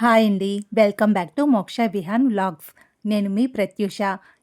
Hi అండి. Welcome back to మోక్ష Vihaan vlogs. నేను మీ ప్రత్యూష.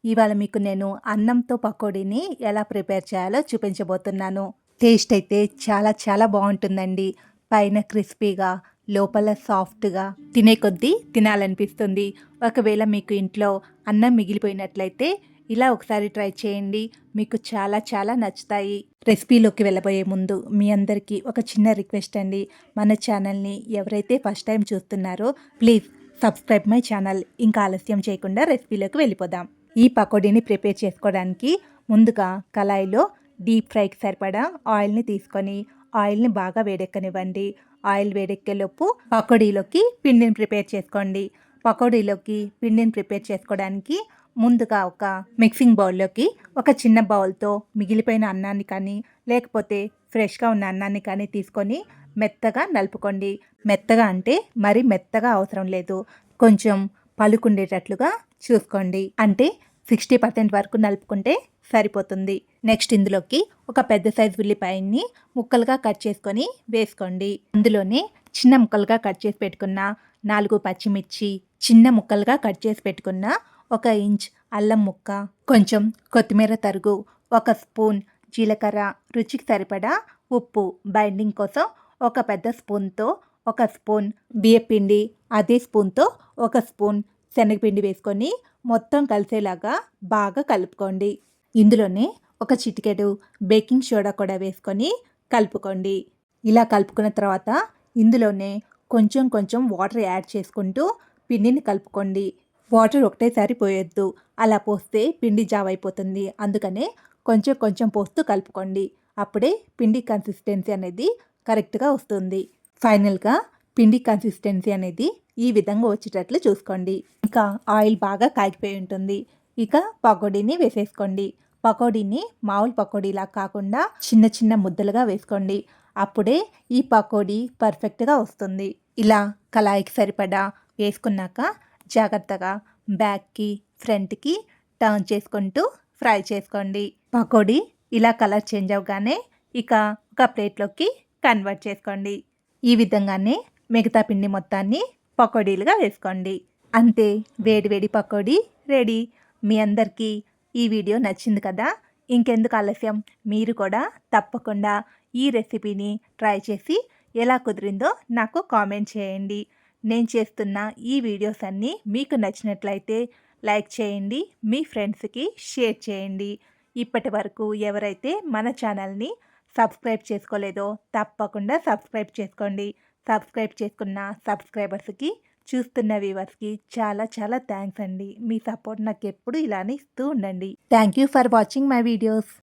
ఇవాళ మీకు నేను అన్నంతో పకోడీని ఎలా ప్రిపేర్ చేయాలో చూపించబోతున్నాను. టేస్ట్ అయితే చాలా చాలా బాగుంటుందండి. పైన క్రిస్పీగా లోపల సాఫ్ట్గా తినే కొద్దీ తినాలనిపిస్తుంది. ఒకవేళ మీకు ఇంట్లో అన్నం మిగిలిపోయినట్లయితే ఇలా ఒకసారి ట్రై చేయండి. మీకు చాలా చాలా నచ్చుతాయి. రెసిపీలోకి వెళ్ళబోయే ముందు మీ అందరికీ ఒక చిన్న రిక్వెస్ట్ అండి. మన ఛానల్ని ఎవరైతే ఫస్ట్ టైం చూస్తున్నారో ప్లీజ్ సబ్స్క్రైబ్ మై ఛానల్. ఇంకా ఆలస్యం చేయకుండా రెసిపీలోకి వెళ్ళిపోదాం. ఈ పకోడీని ప్రిపేర్ చేసుకోవడానికి ముందుగా కళాయిలో డీప్ ఫ్రైకి సరిపడా ఆయిల్ని తీసుకొని ఆయిల్ని బాగా వేడెక్కనివ్వండి. ఆయిల్ వేడెక్కేలోపు పకోడీలోకి పిండిని ప్రిపేర్ చేసుకోండి. పకోడీలోకి పిండిని ప్రిపేర్ చేసుకోవడానికి ముందుగా ఒక మిక్సింగ్ బౌల్లోకి ఒక చిన్న బౌల్తో మిగిలిపోయిన అన్నాన్ని కానీ లేకపోతే ఫ్రెష్గా ఉన్న అన్నాన్ని కానీ తీసుకొని మెత్తగా నలుపుకోండి. మెత్తగా అంటే మరి మెత్తగా అవసరం లేదు. కొంచెం పలుకుండేటట్లుగా చూసుకోండి. అంటే సిక్స్టీ పర్సెంట్ వరకు నలుపుకుంటే సరిపోతుంది. నెక్స్ట్ ఇందులోకి ఒక పెద్ద సైజు ఉల్లిపాయని ముక్కలుగా కట్ చేసుకొని వేసుకోండి. అందులోనే చిన్న ముక్కలుగా కట్ చేసి పెట్టుకున్న నాలుగు పచ్చిమిర్చి చిన్న ముక్కలుగా కట్ చేసి పెట్టుకున్న ఒక ఇంచ్ అల్లం ముక్క కొంచెం కొత్తిమీర తరుగు ఒక స్పూన్ జీలకర్ర రుచికి సరిపడా ఉప్పు. బైండింగ్ కోసం ఒక పెద్ద స్పూన్తో ఒక స్పూన్ బియ్యపిండి అదే స్పూన్తో ఒక స్పూన్ శనగపిండి వేసుకొని మొత్తం కలిసేలాగా బాగా కలుపుకోండి. ఇందులోనే ఒక చిటికెడు బేకింగ్ సోడా కూడా వేసుకొని కలుపుకోండి. ఇలా కలుపుకున్న తర్వాత ఇందులోనే కొంచెం కొంచెం వాటర్ యాడ్ చేసుకుంటూ పిండిని కలుపుకోండి. వాటర్ ఒకటేసారి పోయొద్దు. అలా పోస్తే పిండి జావ్ అయిపోతుంది అందుకనే కొంచెం కొంచెం పోస్తూ కలుపుకోండి. అప్పుడే పిండి కన్సిస్టెన్సీ అనేది కరెక్ట్గా వస్తుంది. ఫైనల్గా పిండి కన్సిస్టెన్సీ అనేది ఈ విధంగా వచ్చేటట్లు చూసుకోండి. ఇంకా ఆయిల్ బాగా కాగిపోయి ఉంటుంది. ఇక పకోడీని వేసేసుకోండి. పకోడీని మామూలు పకోడీలా కాకుండా చిన్న చిన్న ముద్దలుగా వేసుకోండి. అప్పుడే ఈ పకోడీ పర్ఫెక్ట్గా వస్తుంది. ఇలా కళాయికి సరిపడా వేసుకున్నాక జాగ్రత్తగా బ్యాక్కి ఫ్రంట్కి టర్న్ చేసుకుంటూ ఫ్రై చేసుకోండి. పకోడీ ఇలా కలర్ చేంజ్ అవగానే ఇక ఒక ప్లేట్లోకి కన్వర్ట్ చేసుకోండి. ఈ విధంగానే మిగతా పిండి మొత్తాన్ని పకోడీలుగా వేసుకోండి. అంతే వేడి వేడి పకోడీ రెడీ. మీ అందరికీ ఈ వీడియో నచ్చింది కదా? ఇంకెందుకు ఆలస్యం? మీరు కూడా తప్పకుండా ఈ రెసిపీని ట్రై చేసి ఎలా కుదిరిందో నాకు కామెంట్ చేయండి. నేను చేస్తున్న ఈ వీడియోస్ అన్నీ మీకు నచ్చినట్లయితే లైక్ చేయండి మీ ఫ్రెండ్స్కి షేర్ చేయండి. ఇప్పటి వరకు ఎవరైతే మన ఛానల్ని సబ్స్క్రైబ్ చేసుకోలేదో తప్పకుండా సబ్స్క్రైబ్ చేసుకోండి. సబ్స్క్రైబ్ చేసుకున్న సబ్స్క్రైబర్స్కి చూస్తున్న వ్యూవర్స్కి చాలా చాలా థ్యాంక్స్ అండి. మీ సపోర్ట్ నాకు ఎప్పుడు ఇలానే ఇస్తూ ఉండండి. Thank you for watching my videos.